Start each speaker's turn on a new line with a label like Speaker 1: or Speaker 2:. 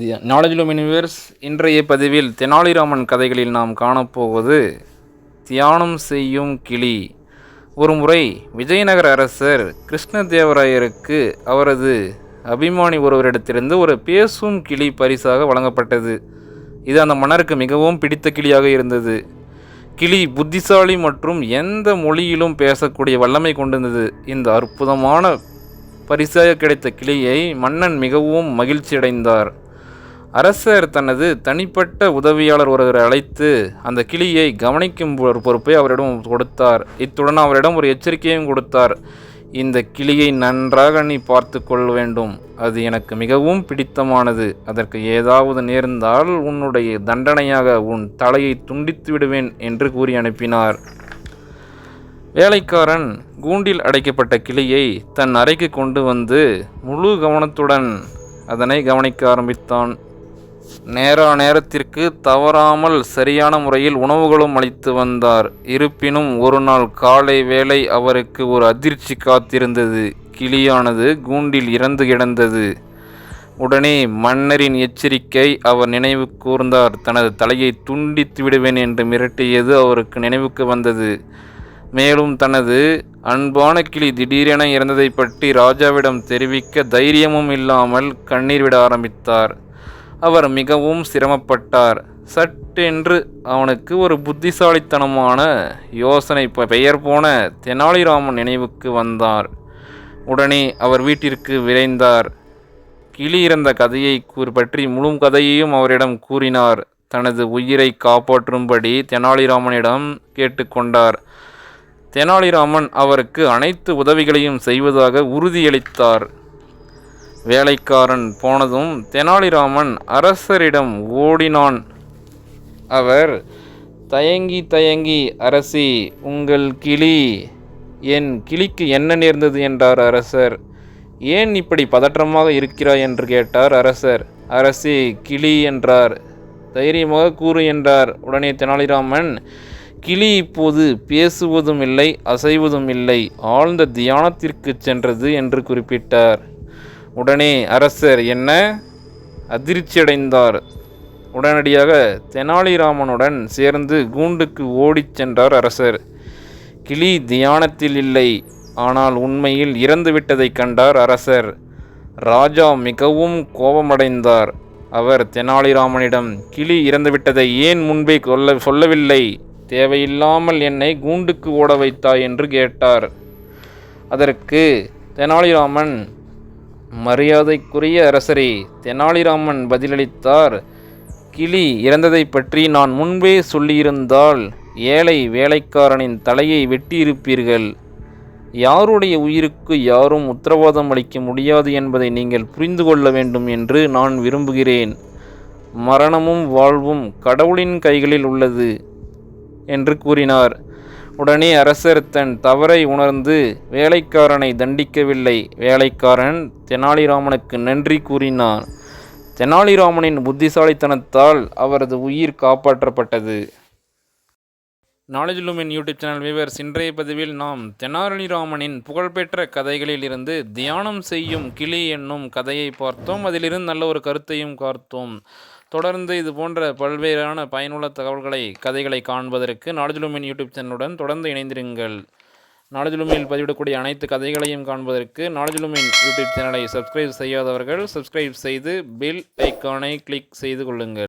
Speaker 1: தி knowledge universe இன்றைய பதிவில் தெனாலிராமன் கதைகளில் நாம் காணப்போவது தியானம் செய்யும் கிளி. ஒரு முறை விஜயநகர அரசர் கிருஷ்ணதேவராயருக்கு அவரது அபிமானி ஒருவரிடத்திலிருந்து ஒரு பேசும் கிளி பரிசாக வழங்கப்பட்டது. இது அந்த மன்னருக்கு மிகவும் பிடித்த கிளியாக இருந்தது. கிளி புத்திசாலி மற்றும் எந்த மொழியிலும் பேசக்கூடிய வல்லமை கொண்டிருந்தது. இந்த அற்புதமான பரிசாக கிடைத்த கிளியை மன்னன் மிகவும் மகிழ்ச்சியடைந்தார். அரசர் தனது தனிப்பட்ட உதவியாளர் ஒருவரை அழைத்து அந்த கிளியை கவனிக்கும் ஒரு பொறுப்பை அவரிடம் கொடுத்தார். இத்துடன் அவரிடம் ஒரு எச்சரிக்கையும் கொடுத்தார். இந்த கிளியை நன்றாக நீ பார்த்து கொள்ள வேண்டும். அது எனக்கு மிகவும் பிடித்தமானது. அதற்கு ஏதாவது நேர்ந்தால் உன்னுடைய தண்டனையாக உன் தலையை துண்டித்து விடுவேன் என்று கூறி அனுப்பினார். வேலைக்காரன் கூண்டில் அடைக்கப்பட்ட கிளியை தன் அறைக்கு கொண்டு வந்து முழு கவனத்துடன் அதனை கவனிக்க ஆரம்பித்தான். நேரா நேரத்திற்கு தவறாமல் சரியான முறையில் உணவுகளும் அளித்து வந்தார். இருப்பினும் ஒரு நாள் காலை வேளை அவருக்கு ஒரு அதிர்ச்சி காத்திருந்தது. கிளியானது கூண்டில் இறந்து கிடந்தது. உடனே மன்னரின் எச்சரிக்கை அவர் நினைவு கூர்ந்தார். தனது தலையை துண்டித்து விடுவேன் என்று மிரட்டியது அவருக்கு நினைவுக்கு வந்தது. மேலும் தனது அன்பான கிளி திடீரென இறந்ததை பற்றி ராஜாவிடம் தெரிவிக்க தைரியமும் இல்லாமல் கண்ணீர் விட ஆரம்பித்தார். அவர் மிகவும் சிரமப்பட்டார். சட்டென்று அவனுக்கு ஒரு புத்திசாலித்தனமான யோசனை பெயர் போன தெனாலிராமன் நினைவுக்கு வந்தார். உடனே அவர் வீட்டிற்கு விரைந்தார். கிளி இறந்த கதையை பற்றி முழு கதையையும் அவரிடம் கூறினார். தனது உயிரை காப்பாற்றும்படி தெனாலிராமனிடம் கேட்டுக்கொண்டார். தெனாலிராமன் அவருக்கு அனைத்து உதவிகளையும் செய்வதாக உறுதியளித்தார். வேலைக்காரன் போனதும் தெனாலிராமன் அரசரிடம் ஓடினான். அவர் தயங்கி தயங்கி அரசி உங்கள் கிளி என் கிளிக்கு என்ன நேர்ந்தது? என்றார் அரசர். ஏன் இப்படி பதற்றமாக இருக்கிறாய்? என்று கேட்டார் அரசர். அரசி கிளி என்றார். தைரியமாக கூறு என்றார். உடனே தெனாலிராமன் கிளி இப்போது பேசுவதும் இல்லை அசைவதும் இல்லை. ஆழ்ந்த தியானத்திற்கு சென்றது என்று குறிப்பிட்டார். உடனே அரசர் என்ன? அதிர்ச்சியடைந்தார். உடனடியாக தெனாலிராமனுடன் சேர்ந்து கூண்டுக்கு ஓடிச் சென்றார் அரசர். கிளி தியானத்தில் இல்லை ஆனால் உண்மையில் இறந்துவிட்டதை கண்டார் அரசர். ராஜா மிகவும் கோபமடைந்தார். அவர் தெனாலிராமனிடம் கிளி இறந்துவிட்டதை ஏன் முன்பே கொல்ல சொல்லவில்லை? தேவையில்லாமல் என்னை கூண்டுக்கு ஓட வைத்தாய் என்று கேட்டார். அதற்கு தெனாலிராமன் மரியாதைக்குரிய அரசரே தெனாலிராமன் பதிலளித்தார். கிளி இறந்ததை பற்றி நான் முன்பே சொல்லியிருந்தால் ஏழை வேலைக்காரனின் தலையை வெட்டியிருப்பீர்கள். யாருடைய உயிருக்கு யாரும் உத்தரவாதம் அளிக்க முடியாது என்பதை நீங்கள் புரிந்து கொள்ள வேண்டும் என்று நான் விரும்புகிறேன். மரணமும் வாழ்வும் கடவுளின் கைகளில் உள்ளது என்று கூறினார். உடனே அரசர் தன் தவறை உணர்ந்து வேலைக்காரனை தண்டிக்கவில்லை. வேலைக்காரன் தெனாலிராமனுக்கு நன்றி கூறினான். தெனாலிராமனின் புத்திசாலித்தனத்தால் அவரது உயிர் காப்பாற்றப்பட்டது. நாலேஜ் யூடியூப் சேனல் வியூவர்ஸ் இன்றைய பதிவில் நாம் தெனாலிராமனின் புகழ்பெற்ற கதைகளில் இருந்து தியானம் செய்யும் கிளி என்னும் கதையை பார்த்தோம். அதிலிருந்து நல்ல ஒரு கருத்தையும் பார்த்தோம் தொடர்ந்து இது போன்ற பல்வேறான பயனுள்ள தகவல்களை கதைகளை காண்பதற்கு நாடுஜுலுமின் யூடியூப் சேனலுடன் தொடர்ந்து இணைந்திருங்கள். நாடுஜுலுமில் பதிவிடக்கூடிய அனைத்து கதைகளையும் காண்பதற்கு நாடுஜுலுமின் யூடியூப் சேனலை சப்ஸ்கிரைப் செய்யாதவர்கள் சப்ஸ்கிரைப் செய்து பில் ஐக்கானை கிளிக் செய்து கொள்ளுங்கள்.